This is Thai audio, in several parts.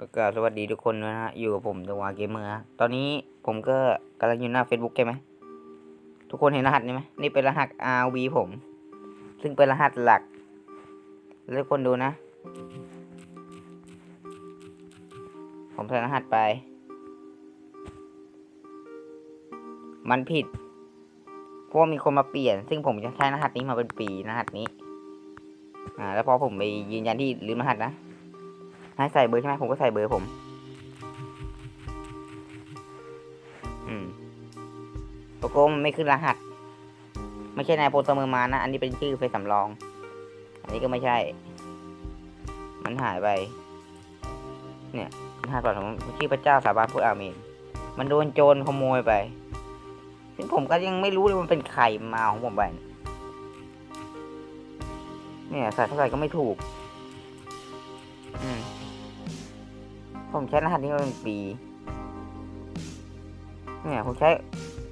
ก็กราบสวัสดีทุกคนนะฮะ อยู่กับผมเดวาเกมเมอร์ตอนนี้ผมก็กำลังอยู่หน้า Facebook ใช่ไหม ทุกคนเห็นรหัสนี้ไหมนี่เป็นรหัส RV ผม ซึ่งเป็นรหัสหลัก แล้วทุกคนดูนะ ผมใส่รหัสไป มันผิด เพราะมีคนมาเปลี่ยน ซึ่งผมจะใช้รหัสนี้มาเป็นปีรหัสนี้ อ่า แล้วพอผมไปยืนยันที่ลืมรหัสนะ ให้ใส่เบอร์ใช่ไหมผมก็ใส่เบอร์ผม อืมโลโก้มันไม่ขึ้นรหัส ไม่ใช่นายโปรเสมอมานะ อันนี้เป็นชื่อเฟซสำรอง อันนี้ก็ไม่ใช่ มันหายไป เนี่ยรหัสก่อนผมชื่อพระเจ้าสาบานพูดอาเมน มันโดนโจรขโมยไปซึ่งผมก็ยังไม่รู้เลยมันเป็นใครมาเอาของผมไปเนี่ยใส่เท่าไหร่ก็ไม่ถูก อืม ผมใช้รหัสนี้มาเป็นปี เนี่ยผมใช้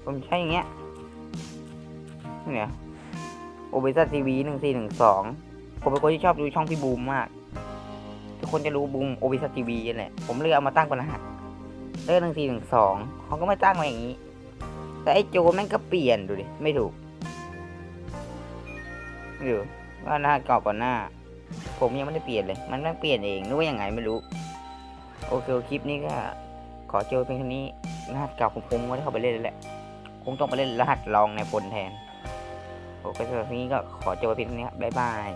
ผมใช้อย่างเงี้ย เนี่ยโอเบซ่าทีวีหนึ่งสี่หนึ่งสองผมเป็นคนที่ชอบดูช่องพี่บูมมาก ทุกคนจะรู้บูมโอเบซ่าทีวีนั่นแหละ ผมเลยเอามาตั้งเป็นรหัสเลขหนึ่งสี่หนึ่งสองเขาก็ไม่ตั้งมาอย่างนี้ แต่ไอ้โจแม่งก็เปลี่ยนดูดิ ไม่ถูกหรือว่ารหัสเก่าก่อนหน้า ผมยังไม่ได้เปลี่ยนเลย มันไม่เปลี่ยนเองนึกว่ายังไงไม่รู้ โอเคคลิปนี้ก็ขอเจอเพียงเท่านี้รหัสเก่าผมคงไม่ได้เข้าไปเล่นแล้วแหละคงต้องไปเล่นรหัสลองในพลแทนโอเคสำหรับนี้ก็ขอเจอเพียงเท่านี้ครับบ๊ายบาย